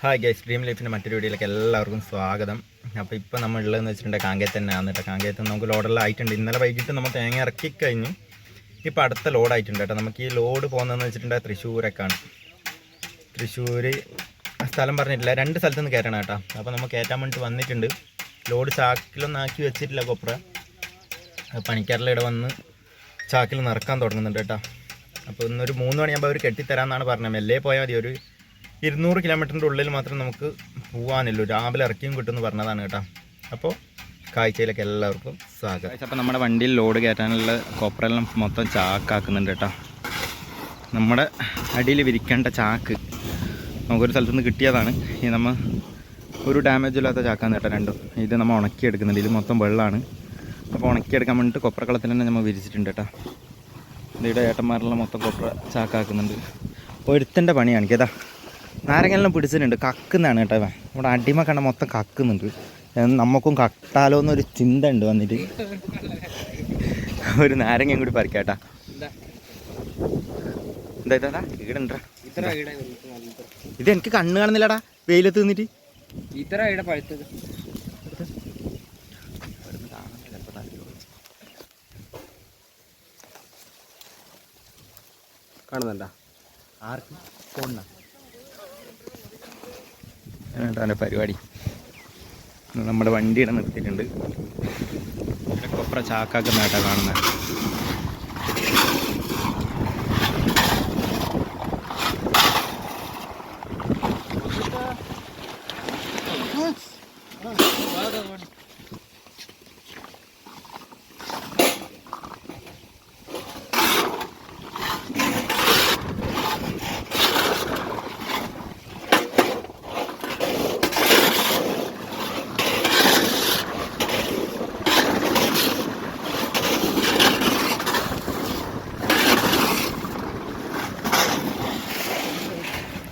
Hi guys dream ലൈഫിന്റെ മറ്റൊരു വീഡിയോയിലേക്ക് എല്ലാവർക്കും സ്വാഗതം. അപ്പോൾ ഇപ്പോൾ നമ്മൾ ഉള്ളതെന്ന് വെച്ചിട്ടുണ്ടെങ്കിൽ കാങ്കയത്ത് തന്നെയാണ് കേട്ടോ. കാങ്കയത്ത് നമുക്ക് ലോഡെല്ലാം ആയിട്ടുണ്ട്. ഇന്നലെ വൈകിട്ട് നമ്മൾ തേങ്ങ ഇറക്കി കഴിഞ്ഞു ഇപ്പോൾ അടുത്ത ലോഡ് ആയിട്ടുണ്ട് കേട്ടോ. നമുക്ക് ഈ ലോഡ് പോകുന്നതെന്ന് വെച്ചിട്ടുണ്ടെങ്കിൽ തൃശ്ശൂരൊക്കെയാണ്. തൃശ്ശൂർ സ്ഥലം പറഞ്ഞിട്ടില്ല. രണ്ട് സ്ഥലത്ത് നിന്ന് കയറ്റണം കേട്ടോ. അപ്പോൾ നമ്മൾ കയറ്റാൻ വേണ്ടിയിട്ട് വന്നിട്ടുണ്ട്. ലോഡ് ചാക്കിലൊന്നും ആക്കി വെച്ചിട്ടില്ല കൊപ്ര ഇവിടെ വന്ന് ചാക്കിൽ നിറക്കാൻ തുടങ്ങുന്നുണ്ട് കേട്ടോ. അപ്പോൾ ഇന്നൊരു മൂന്ന് മണിയാകുമ്പോൾ അവർ കെട്ടിത്തരാമെന്നാണ് പറഞ്ഞത്. മെല്ലെ പോയാൽ മതി. ഒരു ഇരുന്നൂറ് കിലോമീറ്ററിന്റെ ഉള്ളിൽ മാത്രം നമുക്ക് പോകാനുള്ളൂ രാവിലെ ഇറക്കിയും കിട്ടുമെന്ന് പറഞ്ഞതാണ് കേട്ടോ. അപ്പോൾ കാഴ്ചയിലേക്ക് എല്ലാവർക്കും സ്വാഗതം. അപ്പോൾ നമ്മുടെ വണ്ടിയിൽ ലോഡ് കയറ്റാനുള്ള കൊപ്രെല്ലാം മൊത്തം ചാക്കാക്കുന്നുണ്ട് കേട്ടോ. നമ്മുടെ അടിയിൽ വിരിക്കേണ്ട ചാക്ക് നമുക്കൊരു സ്ഥലത്തു നിന്ന് കിട്ടിയതാണ്. ഈ നമ്മൾ ഒരു ഡാമേജ് ഇല്ലാത്ത ചാക്കാന്ന് കേട്ടോ രണ്ടും. ഇത് നമ്മൾ ഉണക്കിയെടുക്കുന്നുണ്ട്. ഇത് മൊത്തം വെള്ളമാണ് അപ്പോൾ ഉണക്കിയെടുക്കാൻ വേണ്ടിയിട്ട് കൊപ്രക്കളത്തിൽ തന്നെ നമ്മൾ വിരിച്ചിട്ടുണ്ട് കേട്ടോ. ഇതിയുടെ ഏട്ടന്മാരെല്ലാം മൊത്തം കൊപ്ര ചാക്കാക്കുന്നുണ്ട്. ഒരുത്തന്റെ പണിയാണ് കേട്ടാ. നാരങ്ങെല്ലാം പിടിച്ചിട്ടുണ്ട്. കക്കുന്നതാണ് കേട്ടോ ഇവൻ. ഇവിടെ അടിമ കണ്ട മൊത്തം കക്കുന്നുണ്ട്. നമുക്കും കട്ടാലോ എന്നൊരു ചിന്ത ഉണ്ട് വന്നിട്ട്. ഒരു നാരങ്ങയും കൂടി പറിക്കാട്ടാ എന്താ ഇതാ ഈടുണ്ടാ ഇത് എനിക്ക് കണ്ണ് കാണുന്നില്ലടാ വെയിലത്ത് നിന്നിട്ട്. ഇത്ര ഈടെ പഴുത്തത്. കാണുന്നുണ്ടോ? ആർക്ക്? ഫോണിനാ. എന്റെ പരിപാടി. നമ്മുടെ വണ്ടിയുടെ നിർത്തിയിട്ടുണ്ട്. ഇവിടെ കൊപ്ര ചാക്കാക്കുന്നതായിട്ടാണ് കാണുന്നത്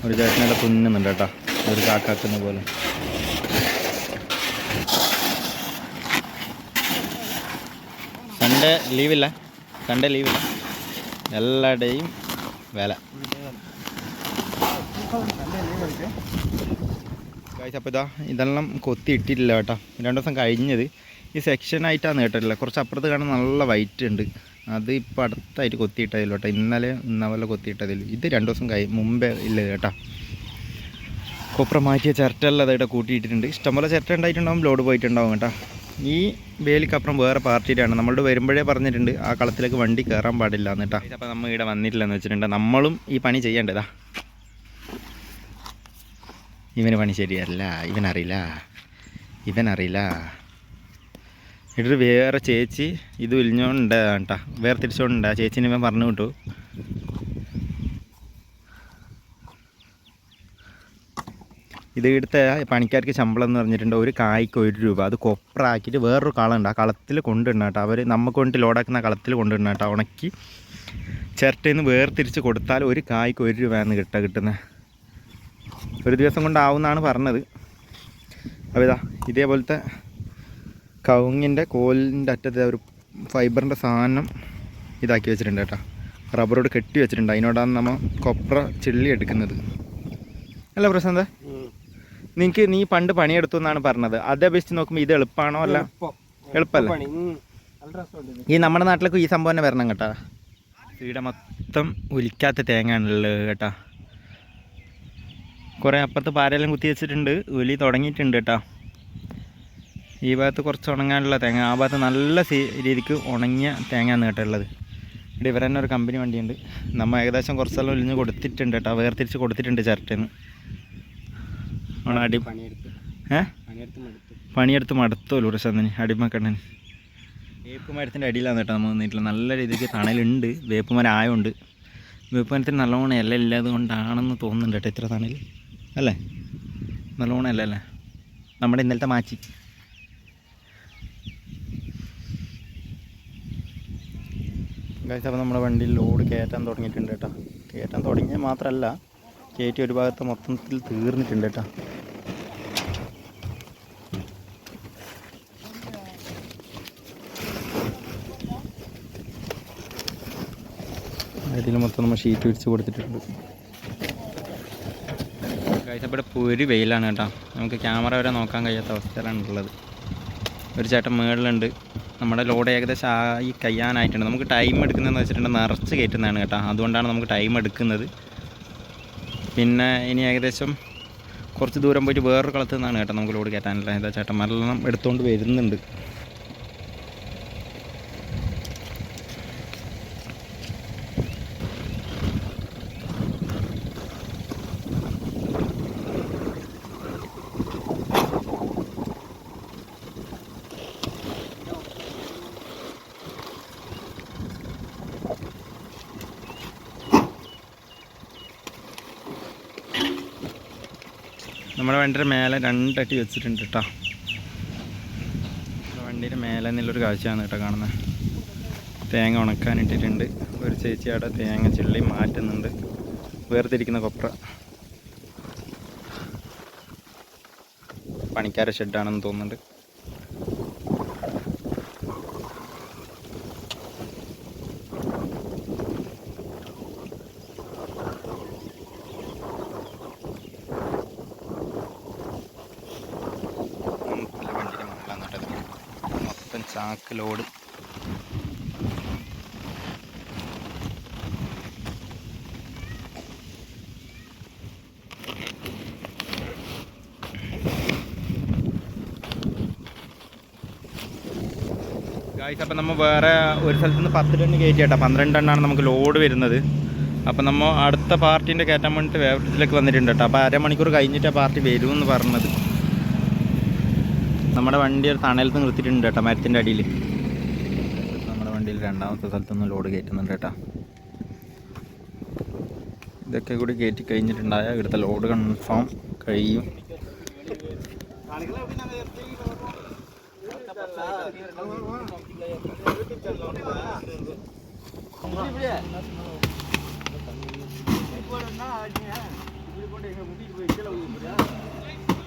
ഒരു ചേട്ടനവിടെ തുന്നുന്നുണ്ട് കേട്ടോ. ഒരു കാക്കുന്ന പോലെ. സൺഡേ ലീവില്ല സൺഡേ ലീവില്ല എല്ലാടേയും വില. അപ്പോൾ ഇതാ ഇതെല്ലാം കൊത്തി ഇട്ടിട്ടില്ല കേട്ടോ. രണ്ട് ദിവസം കഴിഞ്ഞത്. ഈ സെക്ഷനായിട്ടാണ് കേട്ടിട്ടില്ല കുറച്ച് അപ്പുറത്ത് കാണാൻ നല്ല വൈറ്റ് ഉണ്ട്. അത് ഇപ്പോൾ അടുത്തായിട്ട് കൊത്തിയിട്ടതില്ല കേട്ടോ. ഇന്നലെ ഇന്നവല്ല കൊത്തിയിട്ടതില്ല ഇത് രണ്ട് ദിവസം കഴി മുമ്പേ ഇല്ല കേട്ടോ. കൊപ്ര മാറ്റിയ ചിരട്ടെല്ലാം അതായിട്ട് കൂട്ടിയിട്ടിട്ടുണ്ട്. ഇഷ്ടംപോലെ ചിരട്ട ഉണ്ടായിട്ടുണ്ടാവും ലോഡ് പോയിട്ടുണ്ടാവും കേട്ടോ. ഈ വേലിക്കപ്പുറം വേറെ പാർട്ടിയിലാണ്. നമ്മളോട് വരുമ്പോഴേ പറഞ്ഞിട്ടുണ്ട് ആ കളത്തിലേക്ക് വണ്ടി കയറാൻ പാടില്ല എന്നിട്ടാ അപ്പോൾ നമ്മൾ ഇവിടെ വന്നിട്ടില്ലെന്ന് വെച്ചിട്ടുണ്ട്. നമ്മളും ഈ പണി ചെയ്യേണ്ടതാ. ഇവന് പണി ശരിയല്ല ഇവനറിയില്ല ഇവനറിയില്ല. എന്നിട്ട് വേറെ ചേച്ചി ഇത് വിളിഞ്ഞോണ്ട് കേട്ടാ. വേറെ തിരിച്ചോണ്ട് ആ ചേച്ചിനെ പറഞ്ഞു വിട്ടു. ഇത് ഇവിടുത്തെ പണിക്കാർക്ക് ശമ്പളം എന്ന് പറഞ്ഞിട്ടുണ്ട് ഒരു കായ്ക്ക് ഒരു രൂപ. അത് കൊപ്രാക്കിയിട്ട് വേറൊരു കളമുണ്ട് ആ കളത്തിൽ കൊണ്ടിടണം കേട്ടോ. അവർ നമുക്ക് വേണ്ടി ലോഡാക്കുന്ന കളത്തിൽ കൊണ്ടിടണം കേട്ടോ. ഉണക്കി ചിരട്ടയിൽ നിന്ന് വേർതിരിച്ച് കൊടുത്താൽ ഒരു കായ്ക്ക് ഒരു രൂപയാണ് കിട്ടുക കിട്ടുന്നത് ഒരു ദിവസം കൊണ്ടാവുമെന്നാണ് പറഞ്ഞത്. അപ്പോൾ ഇതാ ഇതേപോലത്തെ കവുങ്ങിന്റെ കോലിന്റെ അറ്റത്തെ ഒരു ഫൈബറിന്റെ സാധനം ഇതാക്കി വെച്ചിട്ടുണ്ട് കേട്ടോ. റബ്ബറോട് കെട്ടി വെച്ചിട്ടുണ്ട്. അതിനോടാണ് നമ്മൾ കൊപ്ര ചിള്ളി എടുക്കുന്നത്. അല്ല പ്രശാന്ത നിങ്ങൾക്ക് നീ പണ്ട് പണിയെടുത്തു എന്നാണ് പറഞ്ഞത്. അതേ അപേക്ഷിച്ച് നോക്കുമ്പോൾ ഇത് എളുപ്പമാണോ അല്ല? എളുപ്പമല്ല. ഈ നമ്മുടെ നാട്ടിലേക്ക് ഈ സംഭവം തന്നെ വരണം കേട്ടാ. ഇവിടെ മൊത്തം ഒലിക്കാത്ത തേങ്ങയാണുള്ളത് കേട്ടാ. കുറേ അപ്പുറത്ത് പാരയെല്ലാം കുത്തി വെച്ചിട്ടുണ്ട്. ഒലി തുടങ്ങിയിട്ടുണ്ട് കേട്ടോ. ഈ ഭാഗത്ത് കുറച്ച് ഉണങ്ങാനുള്ള തേങ്ങ. ആ ഭാഗത്ത് നല്ല സീ രീതിക്ക് ഉണങ്ങിയ തേങ്ങയാണ് നീട്ടുള്ളത് ഇവിടെ ഇവർ തന്നെ ഒരു കമ്പനി വണ്ടിയുണ്ട്. നമ്മൾ ഏകദേശം കുറച്ച് സ്ഥലം ഒലിഞ്ഞ് കൊടുത്തിട്ടുണ്ട് കേട്ടോ. വേർതിരിച്ച് കൊടുത്തിട്ടുണ്ട് ചിരട്ടേന്ന്. ആണ് അടി പണിയെടുത്ത്. ഏ? പണിയെടുത്ത് മടുത്തു. പണിയെടുത്ത് മടുത്തോലു അടിമക്കണ്ണന്. അടിമക്കണ്ണൻ വേപ്പ് മരത്തിന്റെ അടിയിലാണ് കേട്ടോ നമ്മൾ നീട്ടിൽ നല്ല രീതിക്ക് തണലുണ്ട്. വേപ്പ് മരം ആയതുകൊണ്ട് വേപ്പ് മരത്തിന് നല്ലോണം ഇല ഇല്ലാതെ കൊണ്ടാണെന്ന് തോന്നുന്നുണ്ട് കേട്ടോ ഇത്ര തണൽ അല്ലേ? നല്ലോണം ഇല്ല അല്ലേ? നമ്മുടെ ഇന്നലത്തെ മാച്ചി. ഗൈസ് അപ്പോൾ നമ്മുടെ വണ്ടിയിൽ ലോഡ് കയറ്റാൻ തുടങ്ങിയിട്ടുണ്ട് കേട്ടോ. കയറ്റാൻ തുടങ്ങിയാൽ മാത്രമല്ല കയറ്റി ഒരു ഭാഗത്ത് മൊത്തത്തിൽ തീർന്നിട്ടുണ്ട് കേട്ടോ. ഇതിൽ മൊത്തം നമ്മൾ ഷീറ്റ് വിരിച്ച് കൊടുത്തിട്ടുണ്ട്. ഇവിടെ ഒരു വെയിലാണ് കേട്ടോ. നമുക്ക് ക്യാമറ വരെ നോക്കാൻ കഴിയാത്ത അവസ്ഥയിലാണ് ഉള്ളത്. ഒരു ചേട്ടൻ മുകളിലുണ്ട് നമ്മുടെ ലോഡ് ഏകദേശം ആയി കഴിയാനായിട്ടുണ്ട് നമുക്ക് ടൈം എടുക്കുന്നതെന്ന് വെച്ചിട്ടുണ്ടെങ്കിൽ നിറച്ച് കയറ്റുന്നതാണ് കേട്ടോ. അതുകൊണ്ടാണ് നമുക്ക് ടൈം എടുക്കുന്നത്. പിന്നെ ഇനി ഏകദേശം കുറച്ച് ദൂരം പോയിട്ട് വേറൊരു കളത്തിൽ നിന്നാണ് കേട്ടോ നമുക്ക് ലോഡ് കയറ്റാനില്ല എന്താ ചേട്ടന്മാരെല്ലാം എടുത്തുകൊണ്ട് വരുന്നുണ്ട്. നമ്മുടെ വണ്ടിയുടെ മേലെ രണ്ടട്ടി വെച്ചിട്ടുണ്ട് കേട്ടോ വണ്ടിയുടെ മേലെ നിന്നുള്ളൊരു കാഴ്ചയാണ് കേട്ടോ കാണുന്നത് തേങ്ങ ഉണക്കാൻ ഇട്ടിട്ടുണ്ട്. ഒരു ചേച്ചി അവിടെ തേങ്ങ ചിള്ളി മാറ്റുന്നുണ്ട്. വേർതിരിക്കുന്ന കൊപ്ര. പണിക്കാര ഷെഡാണെന്ന് തോന്നുന്നുണ്ട് മൊത്തം വണ്ടിയുടെ മുകളിലാണ് കേട്ടത് മൊത്തം ചാക്ക് ലോഡ് ഗായ്സ് അപ്പം നമ്മൾ വേറെ ഒരു സ്ഥലത്ത് നിന്ന് പത്ത് ടണ്ണ് കയറ്റി കേട്ടോ പന്ത്രണ്ട് ടണ്ണാണ് നമുക്ക് ലോഡ് വരുന്നത്. അപ്പം നമ്മൾ അടുത്ത പാർട്ടീന്റെ കയറ്റാൻ വേണ്ടിയിട്ട് വേവറേജിലേക്ക് വന്നിട്ടുണ്ട് കേട്ടോ. അപ്പോൾ അരമണിക്കൂർ കഴിഞ്ഞിട്ട് ആ പാർട്ടി വരുമെന്ന് പറഞ്ഞത്. നമ്മുടെ വണ്ടി ഒരു തണലത്ത് നിർത്തിയിട്ടുണ്ട് കേട്ടോ മരത്തിന്റെ അടിയിൽ. നമ്മുടെ വണ്ടിയിൽ രണ്ടാമത്തെ സ്ഥലത്തുനിന്ന് ലോഡ് കയറ്റുന്നുണ്ട് കേട്ടോ. ഇതൊക്കെ കൂടി കയറ്റി കഴിഞ്ഞിട്ടുണ്ടായ ഇവിടുത്തെ ലോഡ് കൺഫേം കഴിയും.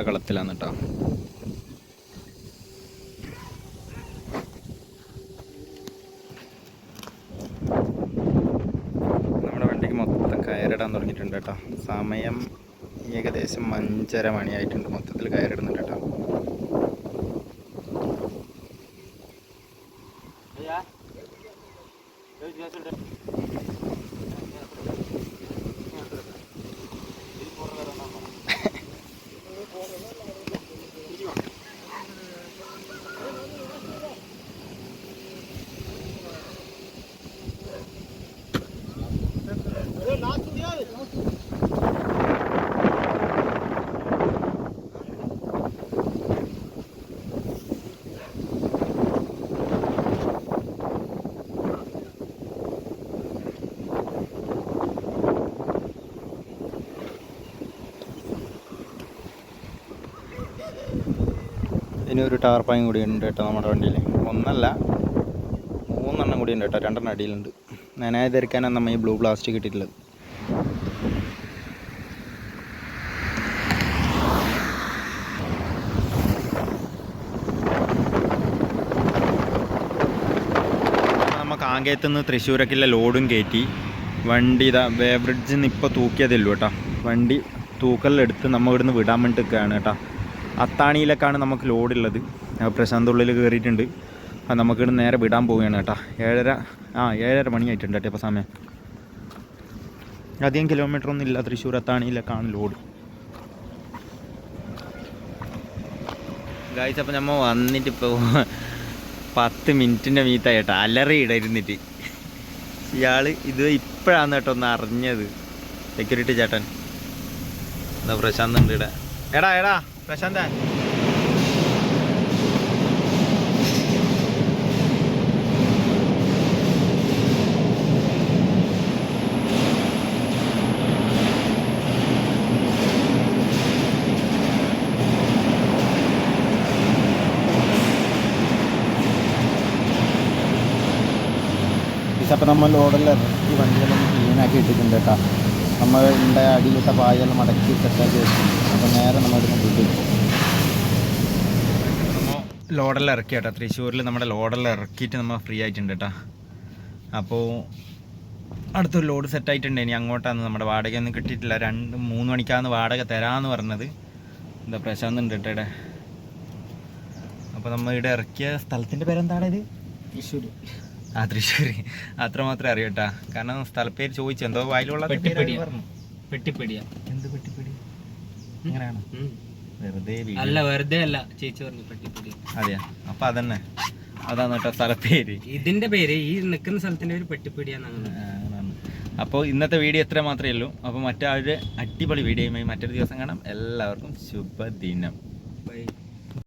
വേറെ കളത്തിലാണ് കേട്ടോ നമ്മുടെ വണ്ടിക്ക് മൊത്തം കയറിടാൻ തുടങ്ങിയിട്ടുണ്ട് കേട്ടോ. സമയം ഏകദേശം അഞ്ചര മണിയായിട്ടുണ്ട്. മൊത്തത്തിൽ കയറിടുന്നുണ്ട് കേട്ടോ. Gracias. ഇനി ഒരു ടാർപ്പായും കൂടി ഉണ്ട് കേട്ടോ നമ്മുടെ വണ്ടിയിൽ. ഒന്നല്ല മൂന്നെണ്ണം കൂടി ഉണ്ട് കേട്ടോ രണ്ടെണ്ണം അടിയിലുണ്ട്. നനായി ധരിക്കാനാണ് നമ്മൾ ഈ ബ്ലൂ പ്ലാസ്റ്റിക് ഇട്ടിട്ടുള്ളത് നമ്മൾ കാങ്കയത്ത് നിന്ന് തൃശ്ശൂരൊക്കെയുള്ള ലോഡും കയറ്റി വണ്ടി ഇതാ വേബ്രിഡ്ജിൽ നിന്ന് ഇപ്പോൾ തൂക്കിയതേ ഉള്ളൂ കേട്ടോ. വണ്ടി തൂക്കലെടുത്ത് നമ്മൾ ഇവിടുന്ന് വിടാൻ വേണ്ടി നിൽക്കുകയാണ് കേട്ടോ. അത്താണിയിലേക്കാണ് നമുക്ക് ലോഡുള്ളത്. പ്രശാന്ത് ഉള്ളിൽ കയറിയിട്ടുണ്ട് അപ്പം നമുക്ക് ഇവിടുന്ന് നേരെ വിടാൻ പോവുകയാണ് കേട്ടോ. ഏഴര ആ ഏഴര മണിയായിട്ടുണ്ട് കേട്ടോ ഇപ്പോൾ സമയം. അധികം കിലോമീറ്റർ ഒന്നും ഇല്ല തൃശ്ശൂർ അത്താണിയിലേക്കാണ് ലോഡ്. ഗായ്സ് അപ്പം നമ്മൾ വന്നിട്ട് ഇപ്പോൾ പത്ത് മിനിറ്റിന്റെ മീത്തായി കേട്ടോ. അലറി ഇടയിരുന്നിട്ട് ഇയാൾ ഇത് ഇപ്പോഴാണ് കേട്ടോ ഒന്ന് അറിഞ്ഞത്. സെക്യൂരിറ്റി ചേട്ടൻ. എന്താ പ്രശാന്ത് ഉണ്ട് ഇവിടെ. എടാ എടാ. പ്രശാന്ത. അപ്പം നമ്മൾ ലോഡെല്ലാം ഈ വണ്ടികളൊന്ന് ക്ലീനാക്കി ഇട്ടിട്ടുണ്ട് കേട്ടോ. നമ്മൾ ഇതിന്റെ അടിയിലിട്ട പായെല്ലാം മടക്കി സെറ്റാക്കി വെച്ചിട്ടുണ്ട് അപ്പോൾ നേരെ നമ്മൾ വീട്ടിൽ ലോഡെല്ലാം ഇറക്കി കേട്ടോ തൃശ്ശൂരിൽ നമ്മുടെ ലോഡെല്ലാം ഇറക്കിയിട്ട് നമ്മൾ ഫ്രീ ആയിട്ടുണ്ട് കേട്ടോ. അപ്പോൾ അടുത്തൊരു ലോഡ് സെറ്റായിട്ടുണ്ട് ഇനി അങ്ങോട്ടാണ് നമ്മുടെ വാടകയൊന്നും കിട്ടിയിട്ടില്ല. രണ്ട് മൂന്ന് മണിക്കാണ് വാടക തരാമെന്ന് പറഞ്ഞത്. എന്താ പ്രശാന്ത് ഉണ്ട് കേട്ടോ ഇവിടെ. അപ്പോൾ നമ്മൾ ഇവിടെ ഇറക്കിയ സ്ഥലത്തിന്റെ പേരെന്താണ് ഇത്? തൃശ്ശൂർ ആ തൃശ്ശൂർ അത്ര മാത്രമേ അറിയൂ കേട്ടാ കാരണം സ്ഥലപ്പേര് ചോദിച്ചു. എന്തോ വായിലുള്ള പെട്ടിപ്പടിയ. പറഞ്ഞു. പെട്ടിപ്പടിയ. എന്ത് പെട്ടിപ്പടി? വെറുതെ. അല്ല വെറുതെ അല്ല. ചേച്ചി പറഞ്ഞു പെട്ടിപ്പടിയ അതെയാ. അപ്പൊ അതന്നെ. അതാണ് കേട്ടോ സ്ഥലപ്പേര്. ഇതിന്റെ പേര് ഈ നിൽക്കുന്ന സ്ഥലത്തിന്റെ പേര് പെട്ടിപ്പടിയാന്നാണ്. അപ്പോൾ ഇന്നത്തെ വീഡിയോ എത്ര മാത്രമേ ഉള്ളൂ. അപ്പോൾ മറ്റൊരു അടിപൊളി വീഡിയോയുമായി മറ്റൊരു ദിവസം കാണാം. എല്ലാവർക്കും ശുഭദിനം.